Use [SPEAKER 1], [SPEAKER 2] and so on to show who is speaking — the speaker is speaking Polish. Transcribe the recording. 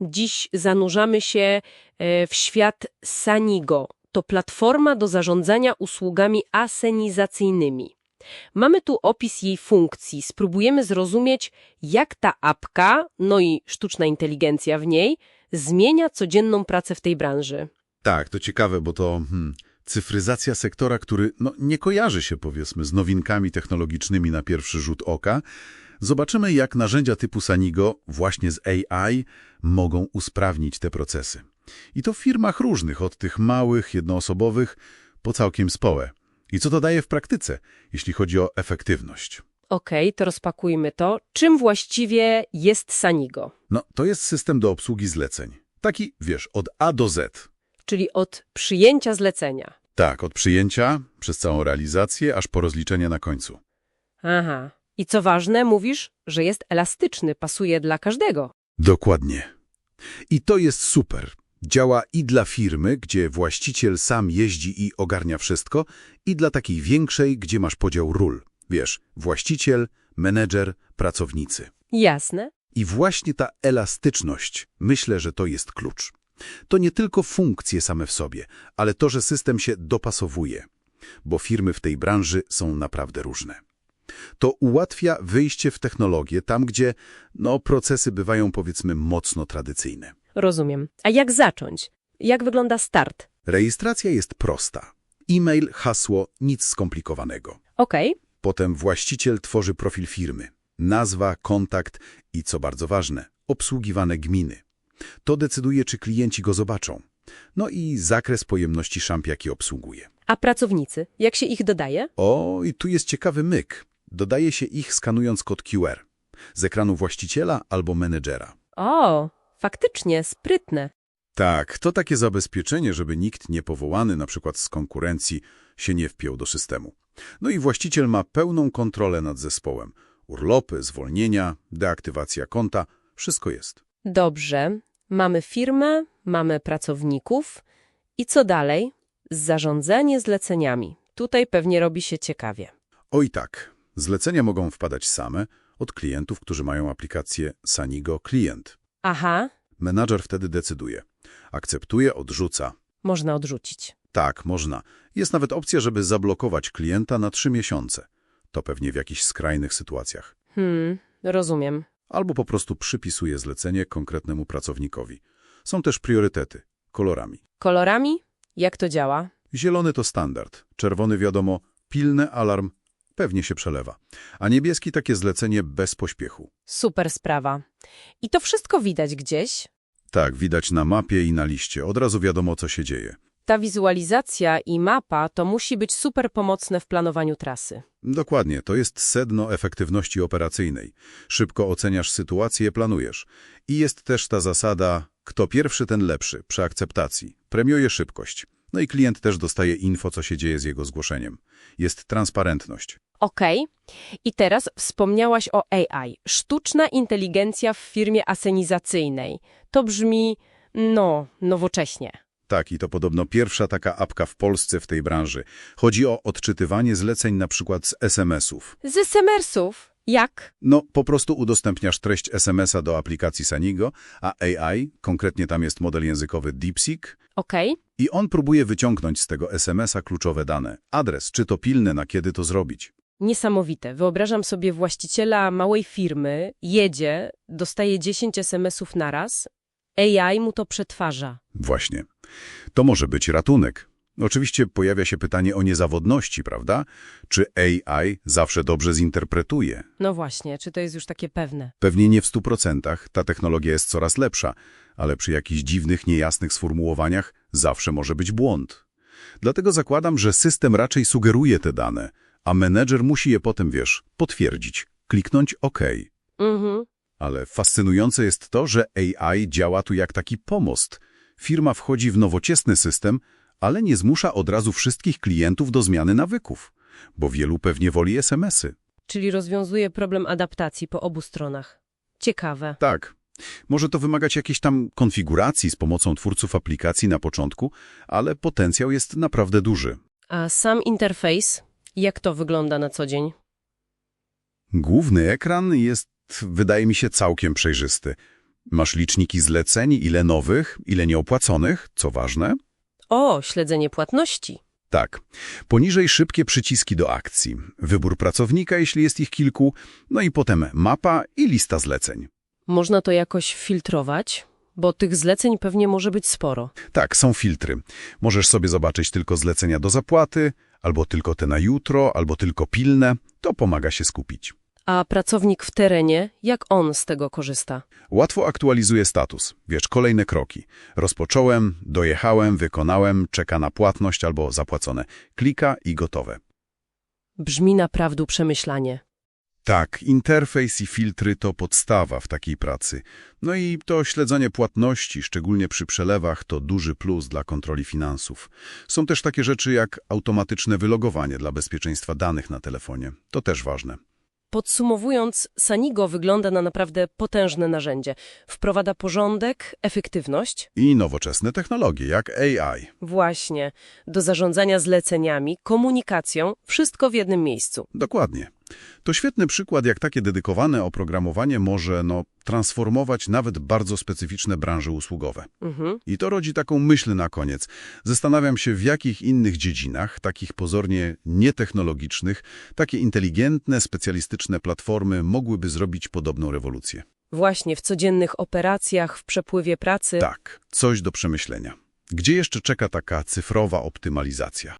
[SPEAKER 1] Dziś zanurzamy się e, w świat Sanigo. To platforma do zarządzania usługami asenizacyjnymi. Mamy tu opis jej funkcji. Spróbujemy zrozumieć, jak ta apka, no i sztuczna inteligencja w niej, zmienia codzienną pracę w tej branży.
[SPEAKER 2] Tak, to ciekawe, bo to hmm, cyfryzacja sektora, który no, nie kojarzy się, powiedzmy, z nowinkami technologicznymi na pierwszy rzut oka. Zobaczymy, jak narzędzia typu Sanigo, właśnie z AI, mogą usprawnić te procesy. I to w firmach różnych, od tych małych, jednoosobowych, po całkiem społe. I co to daje w praktyce, jeśli chodzi o efektywność?
[SPEAKER 1] Okej, to rozpakujmy to. Czym właściwie jest Sanigo?
[SPEAKER 2] No, to jest system do obsługi zleceń. Taki, wiesz, od A do Z.
[SPEAKER 1] Czyli od przyjęcia zlecenia.
[SPEAKER 2] Tak, od przyjęcia, przez całą realizację, aż po rozliczenie na końcu.
[SPEAKER 1] Aha. I co ważne, mówisz, że jest elastyczny, pasuje dla każdego.
[SPEAKER 2] Dokładnie. I to jest super. Działa i dla firmy, gdzie właściciel sam jeździ i ogarnia wszystko, i dla takiej większej, gdzie masz podział ról. Wiesz, właściciel, menedżer, pracownicy.
[SPEAKER 1] Jasne.
[SPEAKER 2] I właśnie ta elastyczność, myślę, że to jest klucz. To nie tylko funkcje same w sobie, ale to, że system się dopasowuje, bo firmy w tej branży są naprawdę różne. To ułatwia wyjście w technologię tam, gdzie no, procesy bywają powiedzmy mocno tradycyjne.
[SPEAKER 1] Rozumiem. A jak zacząć? Jak wygląda start?
[SPEAKER 2] Rejestracja jest prosta. E-mail, hasło, nic skomplikowanego.
[SPEAKER 1] Okej.
[SPEAKER 2] Potem właściciel tworzy profil firmy, nazwa, kontakt i, co bardzo ważne, obsługiwane gminy. To decyduje, czy klienci go zobaczą. No i zakres pojemności szamp, jaki obsługuje.
[SPEAKER 1] A pracownicy? Jak się ich dodaje?
[SPEAKER 2] O, i tu jest ciekawy myk. Dodaje się ich skanując kod QR z ekranu właściciela albo menedżera.
[SPEAKER 1] O, faktycznie, sprytne.
[SPEAKER 2] Tak, to takie zabezpieczenie, żeby nikt niepowołany, na przykład z konkurencji, się nie wpiął do systemu. No i właściciel ma pełną kontrolę nad zespołem. Urlopy, zwolnienia, deaktywacja konta, wszystko jest.
[SPEAKER 1] Dobrze. Mamy firmę, mamy pracowników. I co dalej? Zarządzanie zleceniami. Tutaj pewnie robi się ciekawie.
[SPEAKER 2] Oj tak, zlecenia mogą wpadać same od klientów, którzy mają aplikację Sanigo Klient.
[SPEAKER 1] Aha,
[SPEAKER 2] Menadżer wtedy decyduje. Akceptuje, odrzuca.
[SPEAKER 1] można odrzucić.
[SPEAKER 2] Tak, można. Jest nawet opcja, żeby zablokować klienta na trzy miesiące. To pewnie w jakichś skrajnych sytuacjach.
[SPEAKER 1] Hmm, rozumiem.
[SPEAKER 2] Albo po prostu przypisuje zlecenie konkretnemu pracownikowi. Są też priorytety, kolorami.
[SPEAKER 1] Kolorami? Jak to działa?
[SPEAKER 2] Zielony to standard, czerwony wiadomo, pilny alarm, pewnie się przelewa. A niebieski takie zlecenie bez pośpiechu.
[SPEAKER 1] Super sprawa. I to wszystko widać gdzieś?
[SPEAKER 2] Tak, widać na mapie i na liście, od razu wiadomo co się dzieje.
[SPEAKER 1] Ta wizualizacja i mapa to musi być super pomocne w planowaniu trasy.
[SPEAKER 2] Dokładnie, to jest sedno efektywności operacyjnej. Szybko oceniasz sytuację, planujesz. I jest też ta zasada, kto pierwszy, ten lepszy, przy akceptacji. Premiuje szybkość. No i klient też dostaje info, co się dzieje z jego zgłoszeniem. Jest transparentność.
[SPEAKER 1] Okej. I teraz wspomniałaś o AI. Sztuczna inteligencja w firmie asenizacyjnej. To brzmi, no, nowocześnie.
[SPEAKER 2] Tak, i to podobno pierwsza taka apka w Polsce w tej branży. Chodzi o odczytywanie zleceń na przykład z SMS-ów.
[SPEAKER 1] Z SMS-ów? Jak?
[SPEAKER 2] No, po prostu udostępniasz treść SMS-a do aplikacji Sanigo, a AI, konkretnie tam jest model językowy DeepSeek,
[SPEAKER 1] Okej.
[SPEAKER 2] i on próbuje wyciągnąć z tego SMS-a kluczowe dane. Adres, czy to pilne, na kiedy to zrobić.
[SPEAKER 1] Niesamowite. Wyobrażam sobie właściciela małej firmy, jedzie, dostaje 10 SMS-ów naraz, AI mu to przetwarza.
[SPEAKER 2] Właśnie. To może być ratunek. Oczywiście pojawia się pytanie o niezawodności, prawda? Czy AI zawsze dobrze zinterpretuje?
[SPEAKER 1] No właśnie, czy to jest już takie pewne?
[SPEAKER 2] Pewnie nie w 100%, ta technologia jest coraz lepsza, ale przy jakichś dziwnych, niejasnych sformułowaniach zawsze może być błąd. Dlatego zakładam, że system raczej sugeruje te dane, a menedżer musi je potem, wiesz, potwierdzić, kliknąć OK.
[SPEAKER 1] Mhm.
[SPEAKER 2] Ale fascynujące jest to, że AI działa tu jak taki pomost. Firma wchodzi w nowoczesny system, ale nie zmusza od razu wszystkich klientów do zmiany nawyków, bo wielu pewnie woli SMS-y.
[SPEAKER 1] Czyli rozwiązuje problem adaptacji po obu stronach. Ciekawe.
[SPEAKER 2] Tak. Może to wymagać jakiejś tam konfiguracji z pomocą twórców aplikacji na początku, ale potencjał jest naprawdę duży.
[SPEAKER 1] A sam interfejs, jak to wygląda na co dzień?
[SPEAKER 2] Główny ekran jest, wydaje mi się, całkiem przejrzysty. Masz liczniki zleceń, ile nowych, ile nieopłaconych, co ważne.
[SPEAKER 1] O, śledzenie płatności.
[SPEAKER 2] Tak. Poniżej szybkie przyciski do akcji, wybór pracownika, jeśli jest ich kilku, no i potem mapa i lista zleceń.
[SPEAKER 1] Można to jakoś filtrować, bo tych zleceń pewnie może być sporo.
[SPEAKER 2] Tak, są filtry. Możesz sobie zobaczyć tylko zlecenia do zapłaty, albo tylko te na jutro, albo tylko pilne. To pomaga się skupić.
[SPEAKER 1] A pracownik w terenie, jak on z tego korzysta?
[SPEAKER 2] Łatwo aktualizuje status. Wiesz, kolejne kroki. Rozpocząłem, dojechałem, wykonałem, czeka na płatność albo zapłacone. Klika i gotowe.
[SPEAKER 1] Brzmi naprawdę przemyślanie.
[SPEAKER 2] Tak, interfejs i filtry to podstawa w takiej pracy. No i to śledzenie płatności, szczególnie przy przelewach, to duży plus dla kontroli finansów. Są też takie rzeczy jak automatyczne wylogowanie dla bezpieczeństwa danych na telefonie. To też ważne.
[SPEAKER 1] Podsumowując, Sanigo wygląda na naprawdę potężne narzędzie. Wprowadza porządek, efektywność,
[SPEAKER 2] I nowoczesne technologie, jak AI.
[SPEAKER 1] właśnie, do zarządzania zleceniami, komunikacją, wszystko w jednym miejscu.
[SPEAKER 2] Dokładnie. To świetny przykład, jak takie dedykowane oprogramowanie może no, transformować nawet bardzo specyficzne branże usługowe.
[SPEAKER 1] Mhm.
[SPEAKER 2] I to rodzi taką myśl na koniec. Zastanawiam się, w jakich innych dziedzinach, takich pozornie nietechnologicznych, takie inteligentne, specjalistyczne platformy mogłyby zrobić podobną rewolucję.
[SPEAKER 1] Właśnie, w codziennych operacjach, w przepływie pracy.
[SPEAKER 2] Tak, coś do przemyślenia. Gdzie jeszcze czeka taka cyfrowa optymalizacja?